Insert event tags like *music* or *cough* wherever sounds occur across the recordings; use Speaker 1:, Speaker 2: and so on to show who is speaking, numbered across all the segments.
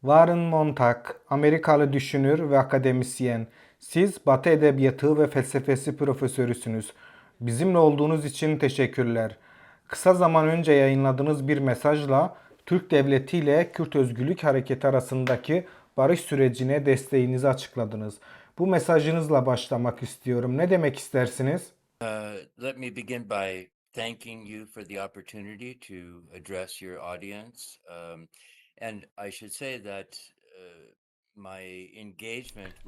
Speaker 1: Warren Montag, Amerikalı düşünür ve akademisyen. Siz Batı Edebiyatı ve Felsefesi profesörüsünüz. Bizimle olduğunuz için teşekkürler. Kısa zaman önce yayınladığınız bir mesajla Türk Devleti ile Kürt Özgürlük Hareketi arasındaki barış sürecine desteğinizi açıkladınız. Bu mesajınızla başlamak istiyorum. Ne demek istersiniz?
Speaker 2: Uh, let me begin by thanking you for the opportunity to address your audience. Um, and I should say that uh,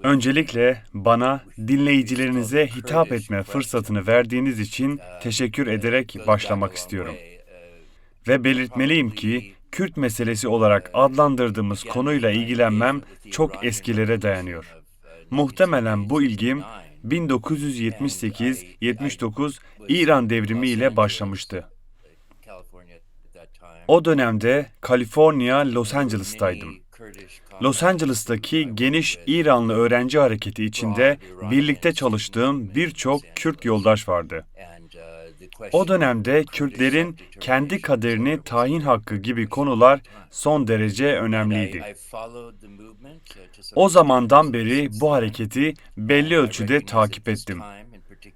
Speaker 3: Öncelikle bana dinleyicilerinize hitap etme fırsatını verdiğiniz için teşekkür ederek başlamak istiyorum. Ve belirtmeliyim ki Kürt meselesi olarak adlandırdığımız konuyla ilgilenmem çok eskilere dayanıyor. Muhtemelen bu ilgim 1978-79 İran devrimi ile başlamıştı. O dönemde Kaliforniya, Los Angeles'taydım. Los Angeles'taki geniş İranlı öğrenci hareketi içinde birlikte çalıştığım birçok Kürt yoldaş vardı. O dönemde Kürtlerin kendi kaderini tayin hakkı gibi konular son derece önemliydi. O zamandan beri bu hareketi belli ölçüde takip ettim.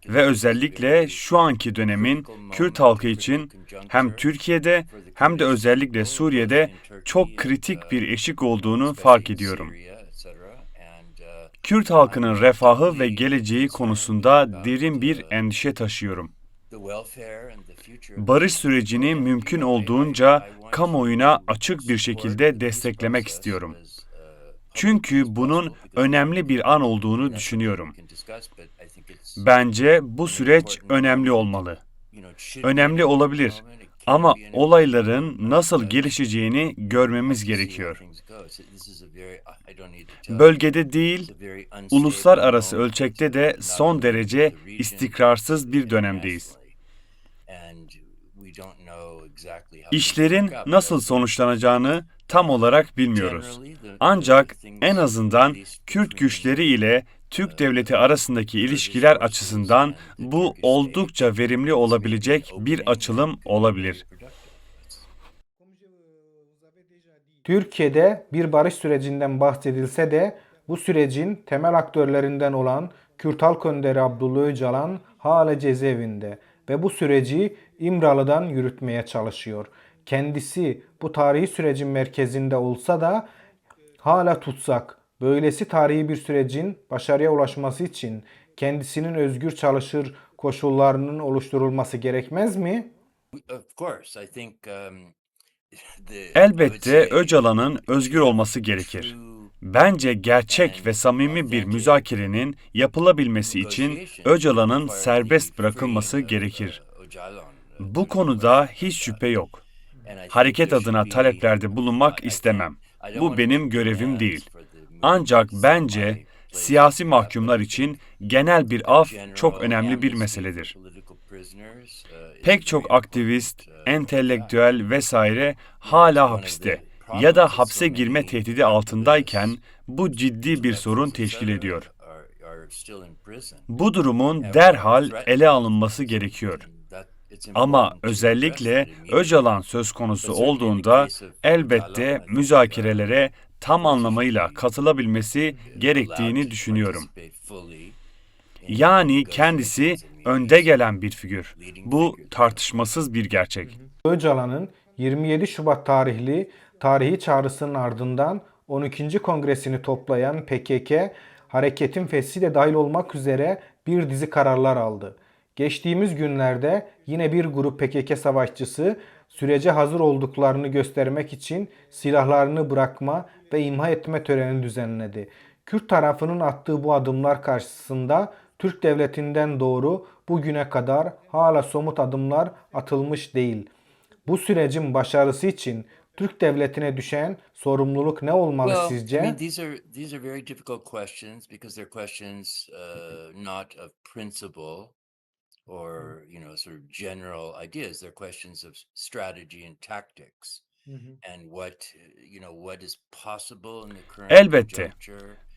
Speaker 3: Ve özellikle şu anki dönemin Kürt halkı için hem Türkiye'de hem de özellikle Suriye'de çok kritik bir eşik olduğunu fark ediyorum. Kürt halkının refahı ve geleceği konusunda derin bir endişe taşıyorum. Barış sürecini mümkün olduğunca kamuoyuna açık bir şekilde desteklemek istiyorum. Çünkü bunun önemli bir an olduğunu düşünüyorum. Bence bu süreç önemli olmalı. Önemli olabilir ama olayların nasıl gelişeceğini görmemiz gerekiyor. Bölgede değil, uluslararası ölçekte de son derece istikrarsız bir dönemdeyiz. İşlerin nasıl sonuçlanacağını tam olarak bilmiyoruz. Ancak en azından Kürt güçleri ile Türk devleti arasındaki ilişkiler açısından bu oldukça verimli olabilecek bir açılım olabilir.
Speaker 1: Türkiye'de bir barış sürecinden bahsedilse de bu sürecin temel aktörlerinden olan Kürt Halk Önderi Abdullah Öcalan hala cezaevinde ve bu süreci İmralı'dan yürütmeye çalışıyor. Kendisi bu tarihi sürecin merkezinde olsa da hala tutsak. Böylesi tarihi bir sürecin başarıya ulaşması için kendisinin özgür çalışır koşullarının oluşturulması gerekmez mi?
Speaker 2: Um, *laughs*
Speaker 3: Elbette Öcalan'ın özgür olması gerekir. Bence gerçek ve samimi bir müzakerenin yapılabilmesi için Öcalan'ın serbest bırakılması gerekir. Bu konuda hiç şüphe yok. Hareket adına taleplerde bulunmak istemem. Bu benim görevim değil. Ancak bence siyasi mahkumlar için genel bir af çok önemli bir meseledir. Pek çok aktivist, entelektüel vesaire hala hapiste ya da hapse girme tehdidi altındayken bu ciddi bir sorun teşkil ediyor. Bu durumun derhal ele alınması gerekiyor. Ama özellikle Öcalan söz konusu olduğunda elbette müzakerelere tam anlamıyla katılabilmesi gerektiğini düşünüyorum. Yani kendisi önde gelen bir figür. Bu tartışmasız bir gerçek.
Speaker 1: Öcalan'ın 27 Şubat tarihli tarihi çağrısının ardından 12. Kongresini toplayan PKK, hareketin feshi de dahil olmak üzere bir dizi kararlar aldı. Geçtiğimiz günlerde yine bir grup PKK savaşçısı sürece hazır olduklarını göstermek için silahlarını bırakma ve imha etme töreni düzenledi. Kürt tarafının attığı bu adımlar karşısında Türk devletinden doğru bugüne kadar hala somut adımlar atılmış değil. Bu sürecin başarısı için Türk devletine düşen sorumluluk ne olmalı
Speaker 2: Well,
Speaker 1: sizce?
Speaker 2: I mean, these are these are very difficult questions because they're questions uh, not of principle or you know sort of general ideas. They're questions of strategy and tactics and what you know what is possible in the current
Speaker 3: Elbette.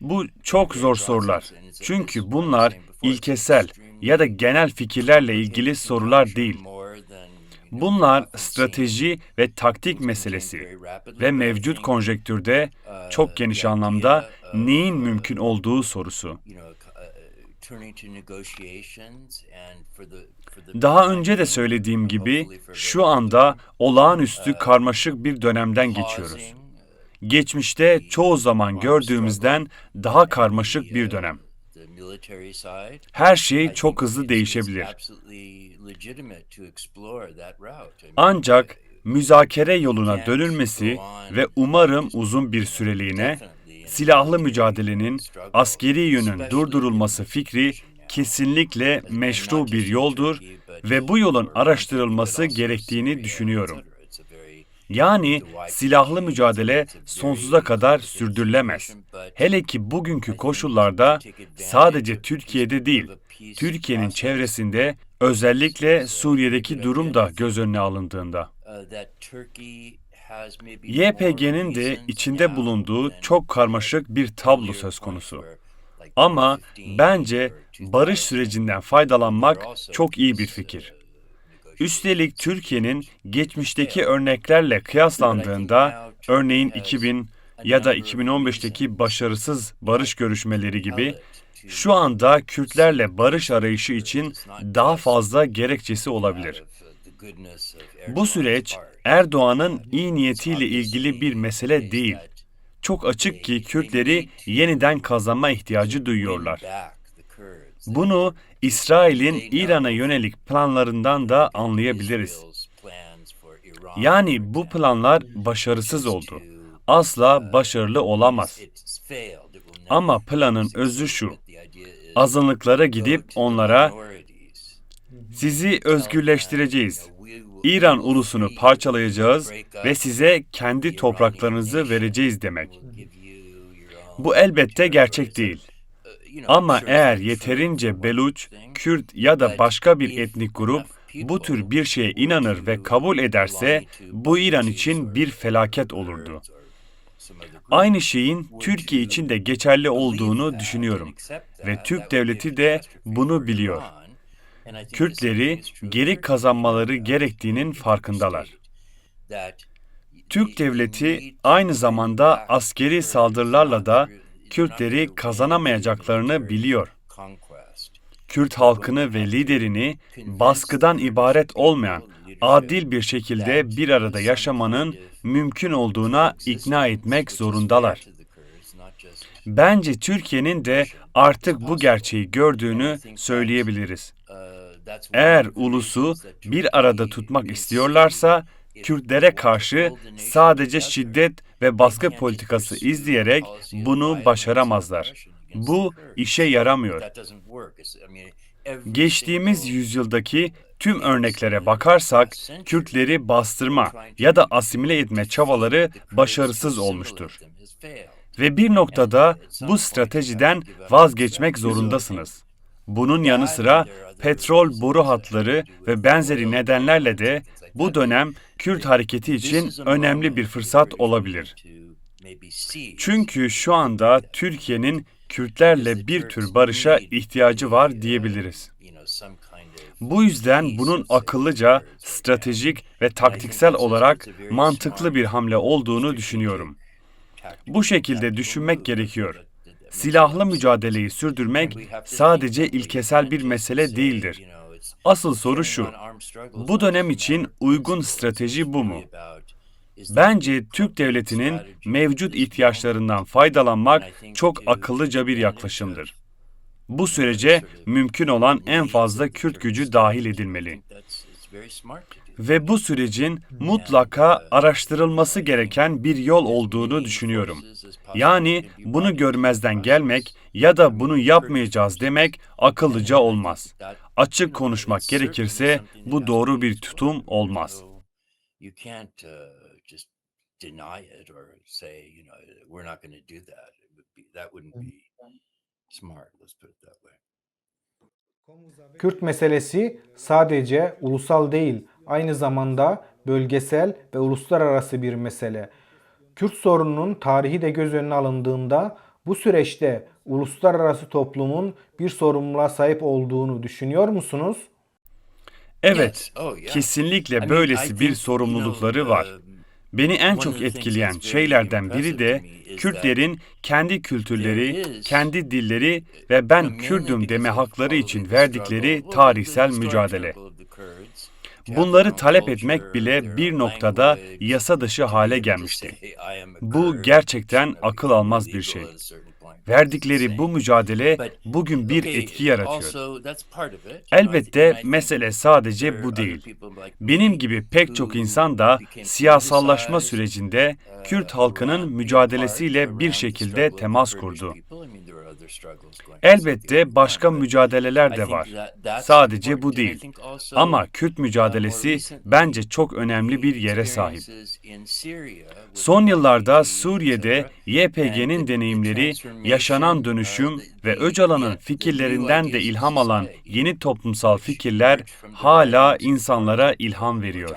Speaker 3: Bu çok zor sorular. Çünkü bunlar ilkesel ya da genel fikirlerle ilgili sorular değil. Bunlar strateji ve taktik meselesi ve mevcut konjektürde çok geniş anlamda neyin mümkün olduğu sorusu. Daha önce de söylediğim gibi şu anda olağanüstü karmaşık bir dönemden geçiyoruz. Geçmişte çoğu zaman gördüğümüzden daha karmaşık bir dönem. Her şey çok hızlı değişebilir. Ancak müzakere yoluna dönülmesi ve umarım uzun bir süreliğine silahlı mücadelenin askeri yönün durdurulması fikri kesinlikle meşru bir yoldur ve bu yolun araştırılması gerektiğini düşünüyorum. Yani silahlı mücadele sonsuza kadar sürdürülemez. Hele ki bugünkü koşullarda sadece Türkiye'de değil, Türkiye'nin çevresinde özellikle Suriye'deki durum da göz önüne alındığında. YPG'nin de içinde bulunduğu çok karmaşık bir tablo söz konusu. Ama bence barış sürecinden faydalanmak çok iyi bir fikir. Üstelik Türkiye'nin geçmişteki örneklerle kıyaslandığında, örneğin 2000 ya da 2015'teki başarısız barış görüşmeleri gibi, şu anda Kürtlerle barış arayışı için daha fazla gerekçesi olabilir. Bu süreç Erdoğan'ın iyi niyetiyle ilgili bir mesele değil. Çok açık ki Kürtleri yeniden kazanma ihtiyacı duyuyorlar. Bunu İsrail'in İran'a yönelik planlarından da anlayabiliriz. Yani bu planlar başarısız oldu. Asla başarılı olamaz. Ama planın özü şu. Azınlıklara gidip onlara sizi özgürleştireceğiz. İran ulusunu parçalayacağız ve size kendi topraklarınızı vereceğiz demek. Bu elbette gerçek değil. Ama eğer yeterince Beluç, Kürt ya da başka bir etnik grup bu tür bir şeye inanır ve kabul ederse bu İran için bir felaket olurdu. Aynı şeyin Türkiye için de geçerli olduğunu düşünüyorum ve Türk devleti de bunu biliyor. Kürtleri geri kazanmaları gerektiğinin farkındalar. Türk devleti aynı zamanda askeri saldırılarla da Kürtleri kazanamayacaklarını biliyor. Kürt halkını ve liderini baskıdan ibaret olmayan adil bir şekilde bir arada yaşamanın mümkün olduğuna ikna etmek zorundalar. Bence Türkiye'nin de artık bu gerçeği gördüğünü söyleyebiliriz. Eğer ulusu bir arada tutmak istiyorlarsa Kürtlere karşı sadece şiddet ve baskı politikası izleyerek bunu başaramazlar. Bu işe yaramıyor. Geçtiğimiz yüzyıldaki tüm örneklere bakarsak Kürtleri bastırma ya da asimile etme çabaları başarısız olmuştur. Ve bir noktada bu stratejiden vazgeçmek zorundasınız. Bunun yanı sıra petrol boru hatları ve benzeri nedenlerle de bu dönem Kürt hareketi için önemli bir fırsat olabilir. Çünkü şu anda Türkiye'nin Kürtlerle bir tür barışa ihtiyacı var diyebiliriz. Bu yüzden bunun akıllıca, stratejik ve taktiksel olarak mantıklı bir hamle olduğunu düşünüyorum. Bu şekilde düşünmek gerekiyor. Silahlı mücadeleyi sürdürmek sadece ilkesel bir mesele değildir. Asıl soru şu, bu dönem için uygun strateji bu mu? Bence Türk devletinin mevcut ihtiyaçlarından faydalanmak çok akıllıca bir yaklaşımdır. Bu sürece mümkün olan en fazla Kürt gücü dahil edilmeli. Ve bu sürecin mutlaka araştırılması gereken bir yol olduğunu düşünüyorum. Yani bunu görmezden gelmek ya da bunu yapmayacağız demek akıllıca olmaz. Açık konuşmak gerekirse bu doğru bir tutum olmaz.
Speaker 2: Uh.
Speaker 1: Kürt meselesi sadece ulusal değil, aynı zamanda bölgesel ve uluslararası bir mesele. Kürt sorununun tarihi de göz önüne alındığında bu süreçte uluslararası toplumun bir sorumluluğa sahip olduğunu düşünüyor musunuz?
Speaker 3: Evet.
Speaker 2: Oh,
Speaker 3: kesinlikle böylesi bir sorumlulukları var.
Speaker 2: um,
Speaker 3: Beni en çok etkileyen şeylerden biri de Kürtlerin kendi kültürleri, kendi dilleri ve ben Kürdüm deme hakları için verdikleri tarihsel mücadele. Bunları talep etmek bile bir noktada yasa dışı hale gelmişti.
Speaker 2: say, "I am a
Speaker 3: Bu
Speaker 2: Kurd,"
Speaker 3: gerçekten akıl almaz bir şey. Verdikleri bu mücadele bugün bir etki yaratıyor. Elbette mesele sadece bu değil. Benim gibi pek çok insan da siyasallaşma sürecinde Kürt halkının mücadelesiyle bir şekilde temas kurdu. Elbette başka mücadeleler de var. Sadece bu değil. Ama Kürt mücadelesi bence çok önemli bir yere sahip. Son yıllarda Suriye'de. YPG'nin deneyimleri, yaşanan dönüşüm ve Öcalan'ın fikirlerinden de ilham alan yeni toplumsal fikirler hala insanlara ilham veriyor.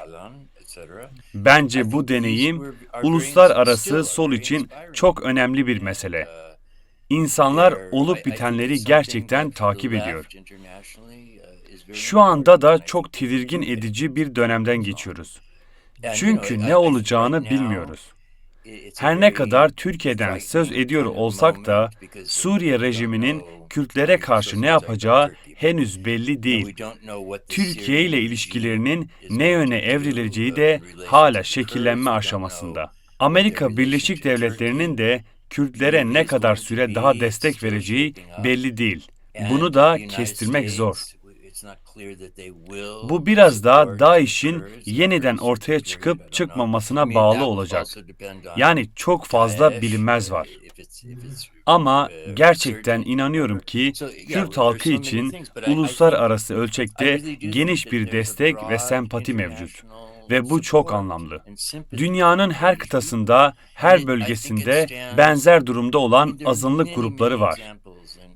Speaker 3: Bence bu deneyim uluslararası sol için çok önemli bir mesele. İnsanlar olup bitenleri gerçekten takip ediyor.
Speaker 2: uh,
Speaker 3: Şu anda da çok tedirgin edici bir dönemden geçiyoruz. Çünkü ne olacağını bilmiyoruz. Her ne kadar Türkiye'den söz ediyor olsak da Suriye rejiminin Kürtlere karşı ne yapacağı henüz belli değil. Türkiye ile ilişkilerinin ne yöne evrileceği de hala şekillenme aşamasında. Amerika Birleşik Devletleri'nin de Kürtlere ne kadar süre daha destek vereceği belli değil. Bunu da kestirmek zor. Bu biraz daha DAEŞ'in yeniden ortaya çıkıp çıkmamasına bağlı olacak. Yani çok fazla bilinmez var. Ama gerçekten inanıyorum ki Kürt halkı için uluslararası ölçekte geniş bir destek ve sempati mevcut. Ve bu çok anlamlı. Dünyanın her kıtasında, her bölgesinde benzer durumda olan azınlık grupları var.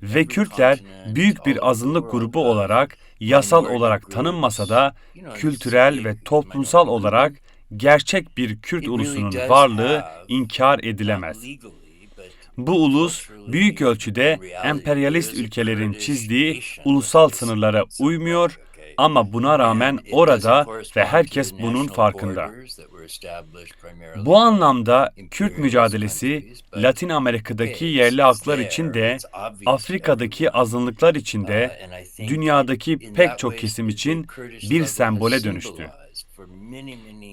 Speaker 3: Ve Kürtler büyük bir azınlık grubu olarak yasal olarak tanınmasa da kültürel ve toplumsal olarak gerçek bir Kürt ulusunun varlığı inkar edilemez. Bu ulus büyük ölçüde emperyalist ülkelerin çizdiği ulusal sınırlara uymuyor ama buna rağmen orada ve herkes bunun farkında. Bu anlamda Kürt mücadelesi Latin Amerika'daki yerli halklar için de Afrika'daki azınlıklar için de dünyadaki pek çok kesim için bir sembole dönüştü.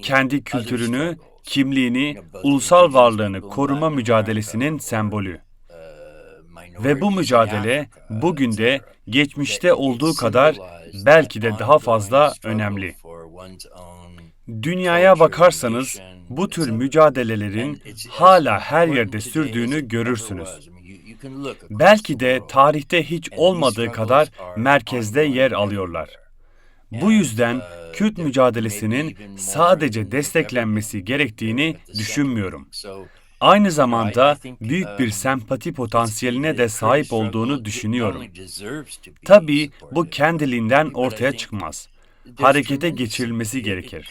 Speaker 3: Kendi kültürünü, kimliğini, ulusal varlığını koruma mücadelesinin sembolü. Ve bu mücadele bugün de geçmişte olduğu kadar belki de daha fazla önemli. Dünyaya bakarsanız bu tür mücadelelerin hala her yerde sürdüğünü görürsünüz. Belki de tarihte hiç olmadığı kadar merkezde yer alıyorlar. Bu yüzden Kürt mücadelesinin sadece desteklenmesi gerektiğini düşünmüyorum. Aynı zamanda büyük bir sempati potansiyeline de sahip olduğunu düşünüyorum. Tabii bu kendiliğinden ortaya çıkmaz. Harekete geçirilmesi gerekir.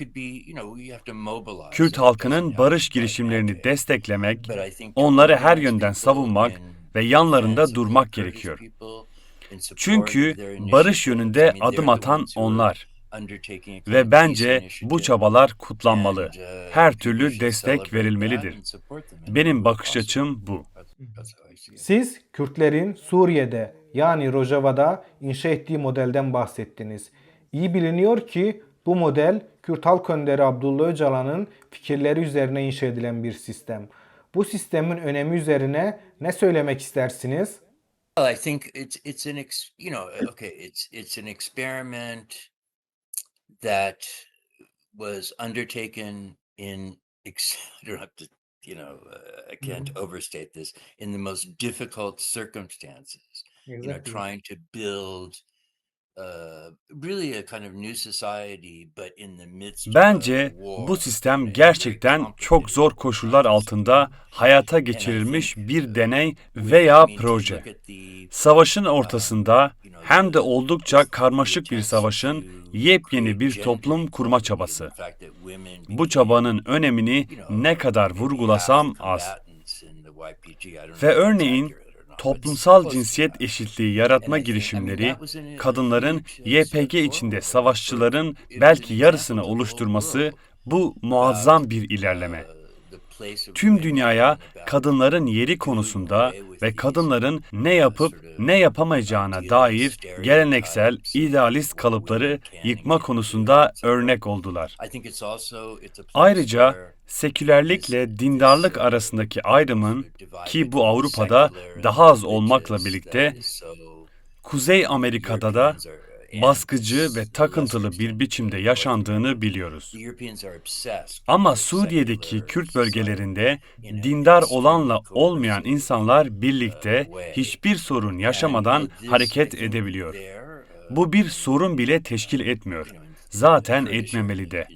Speaker 3: Kürt halkının barış girişimlerini desteklemek, onları her yönden savunmak ve yanlarında durmak gerekiyor. Çünkü barış yönünde adım atan onlar. Ve bence bu çabalar kutlanmalı. Her türlü destek verilmelidir. Benim bakış açım bu.
Speaker 1: Siz Kürtlerin Suriye'de yani Rojava'da inşa ettiği modelden bahsettiniz. İyi biliniyor ki bu model Kürt halk önderi Abdullah Öcalan'ın fikirleri üzerine inşa edilen bir sistem. Bu sistemin önemi üzerine ne söylemek istersiniz?
Speaker 2: Well, I think it's it's an ex, you know okay it's it's an experiment that was undertaken in *laughs* I don't have to you know uh, I can't overstate this in the most difficult circumstances you know trying to build uh, really a kind of new society but in the midst of
Speaker 3: Bence
Speaker 2: war
Speaker 3: bu sistem gerçekten çok zor koşullar altında hayata geçirilmiş bir deney veya proje. Savaşın ortasında hem de oldukça karmaşık bir savaşın yepyeni bir toplum kurma çabası. Bu çabanın önemini ne kadar vurgulasam az. Ve örneğin toplumsal cinsiyet eşitliği yaratma girişimleri, kadınların YPG içinde savaşçıların belki yarısını oluşturması bu muazzam bir ilerleme. Tüm dünyaya kadınların yeri konusunda ve kadınların ne yapıp ne yapamayacağına dair geleneksel idealist kalıpları yıkma konusunda örnek oldular. Ayrıca sekülerlikle dindarlık arasındaki ayrımın ki bu Avrupa'da daha az olmakla birlikte Kuzey Amerika'da da baskıcı ve takıntılı bir biçimde yaşandığını biliyoruz. Ama Suriye'deki Kürt bölgelerinde dindar olanla olmayan insanlar birlikte hiçbir sorun yaşamadan hareket edebiliyor. Bu bir sorun bile teşkil etmiyor. Zaten etmemeli de.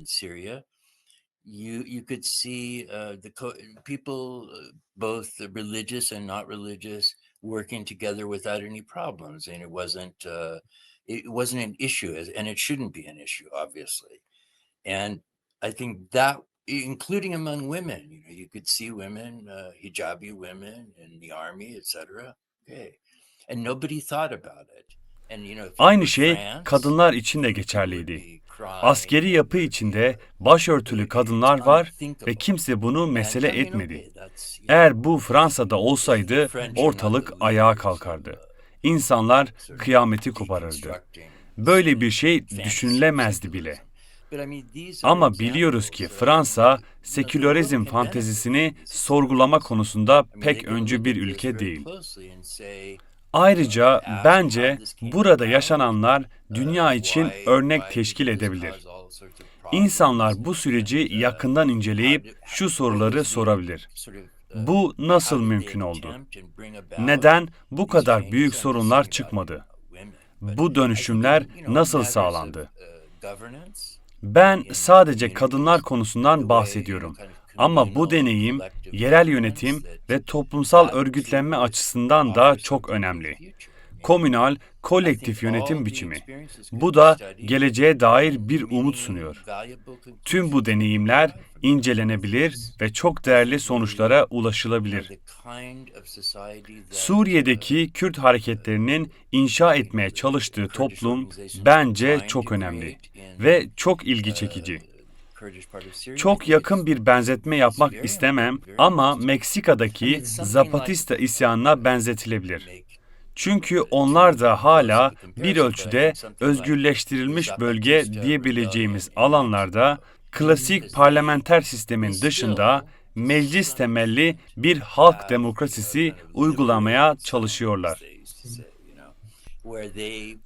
Speaker 2: You you could see uh, the co- people, uh, both religious and not religious, working together without any problems, and it wasn't uh, it wasn't an issue, and it shouldn't be an issue, obviously. And I think that, including among women, you know, you could see women, uh, hijabi women in the army, etc. Okay, and nobody thought about it.
Speaker 3: Aynı şey kadınlar için de geçerliydi. Askeri yapı içinde başörtülü kadınlar var ve kimse bunu mesele etmedi. Eğer bu Fransa'da olsaydı ortalık ayağa kalkardı. İnsanlar kıyameti koparırdı. Böyle bir şey düşünülemezdi bile. Ama biliyoruz ki Fransa sekülerizm fantezisini sorgulama konusunda pek öncü bir ülke değil. Ayrıca bence burada yaşananlar dünya için örnek teşkil edebilir. İnsanlar bu süreci yakından inceleyip şu soruları sorabilir. Bu nasıl mümkün oldu? Neden bu kadar büyük sorunlar çıkmadı? Bu dönüşümler nasıl sağlandı? Ben sadece kadınlar konusundan bahsediyorum. Ama bu deneyim yerel yönetim ve toplumsal örgütlenme açısından da çok önemli. Komünal, kolektif yönetim biçimi. Bu da geleceğe dair bir umut sunuyor. Tüm bu deneyimler incelenebilir ve çok değerli sonuçlara ulaşılabilir. Suriye'deki Kürt hareketlerinin inşa etmeye çalıştığı toplum bence çok önemli ve çok ilgi çekici. Çok yakın bir benzetme yapmak istemem ama Meksika'daki Zapatista isyanına benzetilebilir. Çünkü onlar da hala bir ölçüde özgürleştirilmiş bölge diyebileceğimiz alanlarda klasik parlamenter sistemin dışında meclis temelli bir halk demokrasisi uygulamaya çalışıyorlar.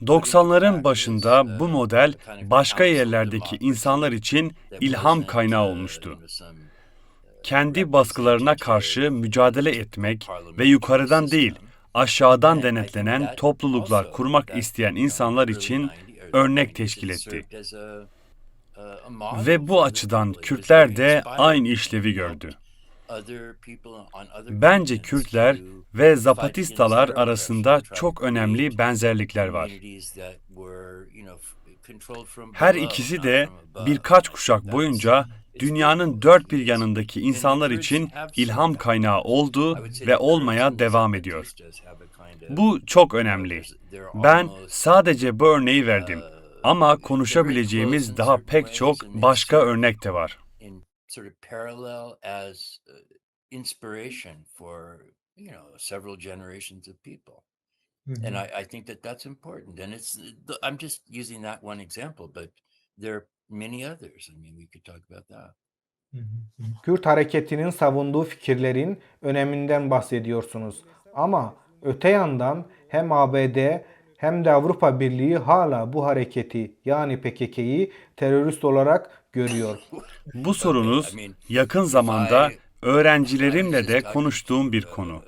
Speaker 3: 90'ların başında bu model başka yerlerdeki insanlar için ilham kaynağı olmuştu. Kendi baskılarına karşı mücadele etmek ve yukarıdan değil, aşağıdan denetlenen topluluklar kurmak isteyen insanlar için örnek teşkil etti. Ve bu açıdan Kürtler de aynı işlevi gördü. Bence Kürtler ve Zapatistalar arasında çok önemli benzerlikler var. Her ikisi de birkaç kuşak boyunca dünyanın dört bir yanındaki insanlar için ilham kaynağı oldu ve olmaya devam ediyor. Bu çok önemli. Ben sadece bu örneği verdim ama konuşabileceğimiz daha pek çok başka örnek de var.
Speaker 2: Sort of parallel as uh, inspiration for you know several generations of people. And I, I think that that's important and it's the, i'm just using that one example but there are many others i mean we could talk about that.
Speaker 1: Kürt hareketinin savunduğu fikirlerin öneminden bahsediyorsunuz. Ama öte yandan hem ABD hem de Avrupa Birliği hala bu hareketi yani PKK'yı terörist olarak görüyor.
Speaker 3: Bu sorunuz yakın zamanda öğrencilerimle de konuştuğum bir konu.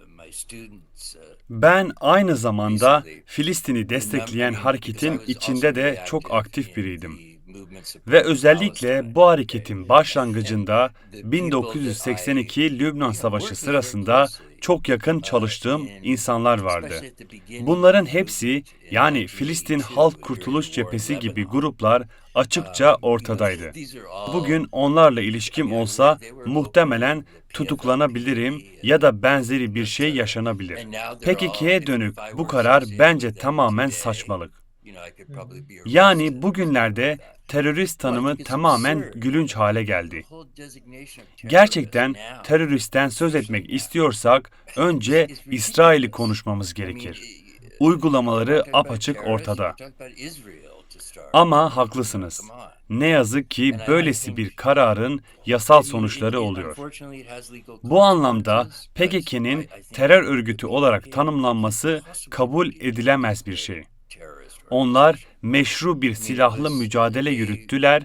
Speaker 3: Ben aynı zamanda Filistin'i destekleyen hareketin içinde de çok aktif biriydim. Ve özellikle bu hareketin başlangıcında 1982 Lübnan Savaşı sırasında çok yakın çalıştığım insanlar vardı. Bunların hepsi yani Filistin Halk Kurtuluş Cephesi gibi gruplar açıkça ortadaydı. *laughs* Bugün onlarla ilişkim olsa muhtemelen tutuklanabilirim ya da benzeri bir şey yaşanabilir. PKK'ye dönük bu karar bence tamamen saçmalık. Yani bugünlerde terörist tanımı tamamen gülünç hale geldi. Gerçekten teröristten söz etmek istiyorsak *laughs* önce İsrail'i konuşmamız gerekir. Uygulamaları apaçık ortada. Ama haklısınız. Ne yazık ki böylesi bir kararın yasal sonuçları oluyor. Bu anlamda PKK'nin terör örgütü olarak tanımlanması kabul edilemez bir şey. Onlar meşru bir silahlı mücadele yürüttüler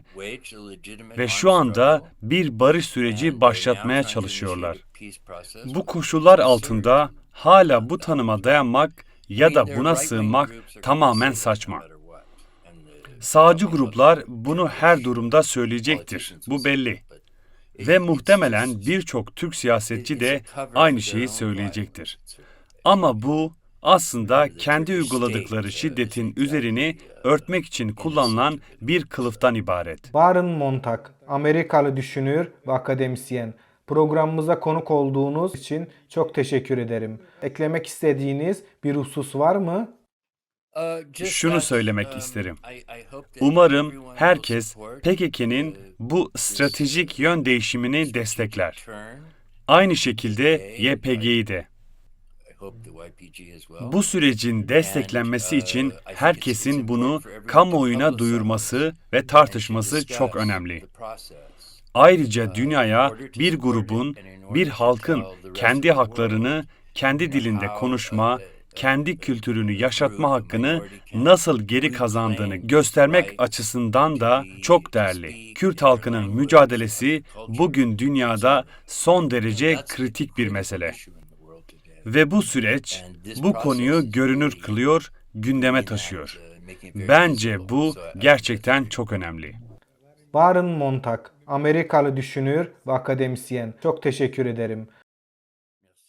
Speaker 3: ve şu anda bir barış süreci başlatmaya çalışıyorlar. Bu koşullar altında hala bu tanıma dayanmak ya da buna sığınmak tamamen saçma. Sağcı gruplar bunu her durumda söyleyecektir. Bu belli. Ve muhtemelen birçok Türk siyasetçi de aynı şeyi söyleyecektir. Ama bu aslında kendi uyguladıkları şiddetin üzerini örtmek için kullanılan bir kılıftan ibaret.
Speaker 1: Baron Montag, Amerikalı düşünür ve akademisyen. Programımıza konuk olduğunuz için çok teşekkür ederim. Eklemek istediğiniz bir husus var mı?
Speaker 3: Şunu söylemek isterim. Umarım herkes PKK'nin bu stratejik yön değişimini destekler. Aynı şekilde YPG'yi de. Bu sürecin desteklenmesi için herkesin bunu kamuoyuna duyurması ve tartışması çok önemli. Ayrıca dünyaya bir grubun, bir halkın kendi haklarını kendi dilinde konuşma, kendi kültürünü yaşatma hakkını nasıl geri kazandığını göstermek açısından da çok değerli. Kürt halkının mücadelesi bugün dünyada son derece kritik bir mesele. Ve bu süreç bu konuyu görünür kılıyor, gündeme taşıyor. Bence bu gerçekten çok önemli.
Speaker 1: Baron Montag, Amerikalı düşünür ve akademisyen. Çok teşekkür ederim.